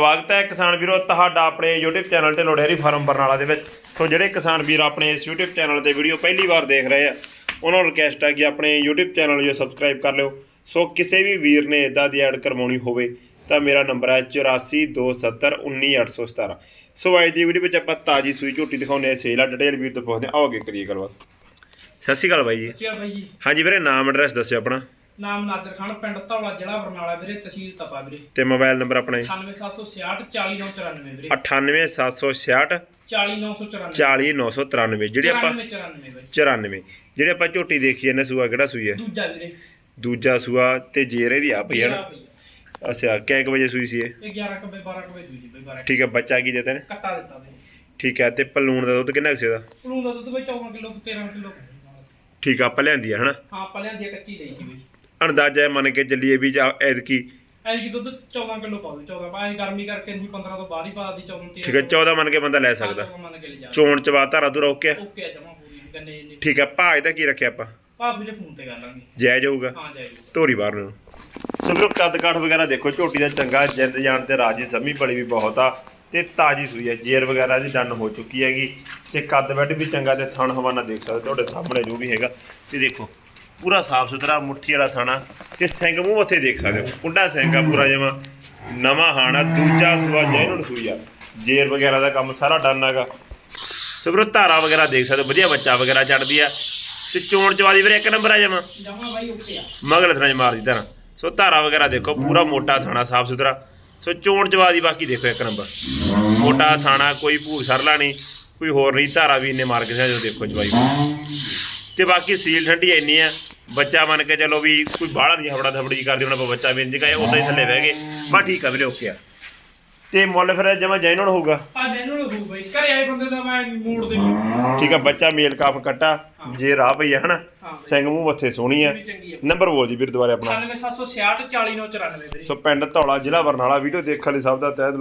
ਸਵਾਗਤ ਹੈ ਕਿਸਾਨ ਵੀਰੋ ਤੁਹਾਡਾ ਆਪਣੇ YouTube ਚੈਨਲ ਤੇ ਲੋੜੇਰੀ ਫਾਰਮ ਬਰਨਾਲਾ ਦੇ ਵਿੱਚ। ਸੋ ਜਿਹੜੇ ਕਿਸਾਨ ਵੀਰ ਆਪਣੇ ਇਸ YouTube ਚੈਨਲ ਤੇ ਵੀਡੀਓ ਪਹਿਲੀ ਵਾਰ ਦੇਖ ਰਹੇ ਆ ਉਹਨਾਂ ਨੂੰ ਰਿਕਵੈਸਟ ਹੈ ਕਿ ਆਪਣੇ YouTube ਚੈਨਲ ਨੂੰ ਸਬਸਕ੍ਰਾਈਬ ਕਰ ਲਿਓ। ਸੋ ਕਿਸੇ ਵੀ ਵੀਰ ਨੇ ਇਦਾਂ ਦੀ ਐਡ ਕਰਵਾਉਣੀ ਹੋਵੇ ਤਾਂ ਮੇਰਾ ਨੰਬਰ ਹੈ 8427191817 ਸੋ ਅੱਜ ਦੀ ਵੀਡੀਓ ਵਿੱਚ ਆਪਾਂ ਤਾਜੀ ਸੂਈ ਝੋਟੀ ਦਿਖਾਉਂਦੇ ਆ ਸੇਲ ਆ ਡਿਟੇਲ ਵੀਰ ਤੋਂ ਪੁੱਛਦੇ ਹਾਂ। ਆਓ ਅੱਗੇ ਕਰੀਏ ਗੱਲਬਾਤ। ਸਤਿ ਸ਼੍ਰੀ ਅਕਾਲ ਬਾਈ ਜੀ। ਸਤਿ ਸ਼੍ਰੀ ਅਕਾਲ ਬਾਈ ਜੀ। ਹਾਂਜੀ ਵੀਰੇ ਨਾਮ ਐਡਰੈਸ ਦੱਸਿਓ ਆਪਣਾ। ਨਾਮ ਨਾਦਰ ਖਾਨ ਪਿੰਡ ਧੌਲਾ ਜ਼ਿਲ੍ਹਾ ਬਰਨਾਲਾ ਵੀਰੇ ਤਹਿਸੀਲ ਤਪਾ ਵੀਰੇ। ਤੇ ਮੋਬਾਈਲ ਨੰਬਰ ਆਪਣਾ ਜੀ। 98766 40994 ਵੀਰੇ। 98766 40994 40993 ਜਿਹੜੇ ਆਪਾਂ 94 ਵੀਰੇ। 94 ਜਿਹੜੇ ਆਪਾਂ ਝੋਟੀ ਦੇਖੀ ਜਾਂਦੇ ਸੂਆ ਕਿਹੜਾ ਸੂਈ ਹੈ? ਦੂਜਾ ਵੀਰੇ। ਦੂਜਾ ਸੂਆ ਤੇ ਜੇਰੇ ਦੀ ਆ ਪਈ ਹੈ ਨਾ? ਅੱਛਾ ਕਿੰਨੇ ਕੁ ਵਜੇ ਸੂਈ ਸੀ ਇਹ? ਆ। ਇਹ 11 ਕਬੇ 12 ਕਬੇ ਸੂਈ ਜੀ ਬਈ 12 ਠੀਕ ਹੈ ਬੱਚਾ ਕੀ ਦਿੱਤਾ ਨੇ ਕੱਟਾ ਦਿੱਤਾ ਵੀਰੇ। ਠੀਕ ਹੈ ਤੇ ਪਲੂਣ ਦਾ ਦੁੱਧ ਕਿੰਨਾ ਕੁ ਸੀ ਦਾ ਪਲੂਣ ਦਾ ਦੁੱਧ ਬਈ 14 ਕਿਲੋ 13 ਕਿਲੋ। ਠੀਕ ਆ ਆਪਾਂ ਲਿਆਂਦੀ ਆ ਹਨਾ? ਹਾਂ ਪਲਿਆਂ ਦੀ ਕੱਚੀ ਲਈ ਸੀ ਬਈ। ਅੰਦਾਜ਼ਾ ਮੰਨ ਕੇ ਚੱਲੀਏ ਵੀ ਜਾਂ ਐਤਕੀ ਐਸੀ ਦੁੱਧ 14 ਕਿਲੋ ਪਾ ਦੋ 14 ਪਾ ਗਰਮੀ ਕਰਕੇ ਨਹੀਂ 15 ਤੋਂ ਬਾਹਰ ਹੀ ਪਾ ਦੀ 14 13 ਠੀਕ ਹੈ 14 ਮੰਨ ਕੇ ਬੰਦਾ ਲੈ ਸਕਦਾ। ਮੰਨ ਕੇ ਲੈ ਜਾ। ਚੋਣ ਚਵਾ ਧਾਰਾ ਧੁਰਾ ਓਕੇ ਆ? ਓਕੇ ਆ ਜਮਾ ਪੂਰੀ ਗੰਨੇ ਨਹੀਂ ਠੀਕ ਹੈ ਭਾਜ ਦਾ ਕੀ ਰੱਖਿਆ ਆਪਾਂ? ਭਾਅ ਵੀਰੇ ਫੋਨ ਤੇ ਕਰ ਲਾਂਗੇ। ਜਾਇਜ਼ ਹੋਊਗਾ। ਹਾਂ ਜਾਏਗਾ ਧੋਰੀ ਬਾਹਰ ਨੂੰ। ਸੋ ਵੀਰੋ ਕੱਦ ਕਾਠ ਵਗੈਰਾ ਦੇਖੋ ਝੋਟੀ ਦਾ ਚੰਗਾ ਜਿੰਦ ਜਾਣ ਤੇ ਰਾਜੀ ਸੰਮੀ ਬੜੀ ਵੀ ਬਹੁਤ ਆ ਤੇ ਤਾਜੀ ਸੂਈ ਹੈ। ਜੇਰ ਵਗੈਰਾ ਦੀ ਦੰਨ ਹੋ ਚੁੱਕੀ ਹੈਗੀ ਤੇ ਕੱਦ ਬੈੱਡ ਵੀ ਚੰਗਾ ਤੇ ਥਣ ਹਵਾਨਾ ਦੇਖ ਸਕਦੇ ਤੁਹਾਡੇ ਸਾਹਮਣੇ ਜੋ ਵੀ ਹੈਗਾ। ਤੇ ਦੇਖੋ ਪੂਰਾ ਸਾਫ਼ ਸੁਥਰਾ ਮੁੱਠੀ ਵਾਲਾ ਥਾਣਾ ਤੇ ਸਿੰਘ ਮੂੰਹ ਉੱਥੇ ਦੇਖ ਸਕਦੇ ਹੋ। ਕੁੰਡਾ ਸਿੰਘ ਆ ਪੂਰਾ ਜਿਵੇਂ ਨਵਾਂ ਹਾਣਾ ਦੂਜਾ ਸੂਆ ਜੈਨੂਨ ਸੂਈ ਆ। ਜੇਰ ਵਗੈਰਾ ਦਾ ਕੰਮ ਸਾਰਾ ਡਨ ਹੈਗਾ। ਸੋ ਧਾਰਾ ਵਗੈਰਾ ਦੇਖ ਸਕਦੇ ਹੋ ਵਧੀਆ ਬੱਚਾ ਵਗੈਰਾ ਚੜਦੀ ਆ। ਤੇ ਚੋਣ ਚਵਾਦੀ ਵੀਰੇ ਇੱਕ ਨੰਬਰ ਆ ਜਮਾ ਜਮਾ ਬਾਈ ਓਕੇ ਆ। ਮਗਲ ਥਣਾ ਮਾਰਦੀ ਧਾਰਾ ਸੋ ਧਾਰਾ ਵਗੈਰਾ ਦੇਖੋ ਪੂਰਾ ਮੋਟਾ ਥਾਣਾ ਸਾਫ਼ ਸੁਥਰਾ। ਸੋ ਚੋਣ ਚਵਾਦੀ ਬਾਕੀ ਦੇਖੋ ਇੱਕ ਨੰਬਰ। ਮੋਟਾ ਥਾਣਾ ਕੋਈ ਭੂਰ ਸਰਲਾ ਨਹੀਂ ਕੋਈ ਹੋਰ ਨਹੀਂ ਧਾਰਾ ਵੀ ਇੰਨੇ ਮਾਰ ਕੇ ਜੋ ਦੇਖੋ ਚਵਾਈ ਤੇ ਬਾਕੀ ਸੀਲ ਠੰਡੀ ਇੰਨੀ ਆ ਬੱਚਾ ਮੰਨ ਕੇ ਚਲੋ ਵੀ ਕੋਈ ਬਾਹਲਾ ਨਹੀਂ ਹਵੜਾ ਥਬੜੀ ਕਰਦੀ ਹੁਣ ਆਪਾਂ ਬੱਚਾ ਵੀ ਇੰਜ ਕਹੇ ਉਦਾਂ ਹੀ ਥੱਲੇ ਬਹਿ ਗਏ ਬਸ ਠੀਕ ਆ ਵੀਰੇ ਓਕੇ ਆ। ਤੇ ਮੁੱਲ ਫਿਰ ਜਮਾ ਜੈਨੂਨ ਹੋਊਗਾ। ਆ ਜੈਨੂਨ ਹੋ ਬਈ ਘਰੇ ਆਏ ਬੰਦੇ ਦਾ ਮੈਂ ਮੂਡ ਦੇ ਨਹੀਂ ਠੀਕ ਆ ਬੱਚਾ ਮੇਲ ਕਾਫ ਕੱਟਾ ਜੇ ਰਾਹ ਪਈ ਆ ਹਨਾ ਹਾਂ ਸਿੰਘ ਮੂੰਹ ਮੱਥੇ ਸੋਹਣੀ ਆ। ਨੰਬਰ ਬੋਲ ਜੀ ਵੀਰ ਦੁਬਾਰੇ ਆਪਣਾ। 98766 40994 ਵੀਰੇ। ਸੋ ਪਿੰਡ ਧੌਲਾ ਜ਼ਿਲ੍ਹਾ ਬਰਨਾਲਾ ਵੀਡੀਓ ਦੇਖਣ ਲਈ ਸਭ ਦਾ ਤਹਿ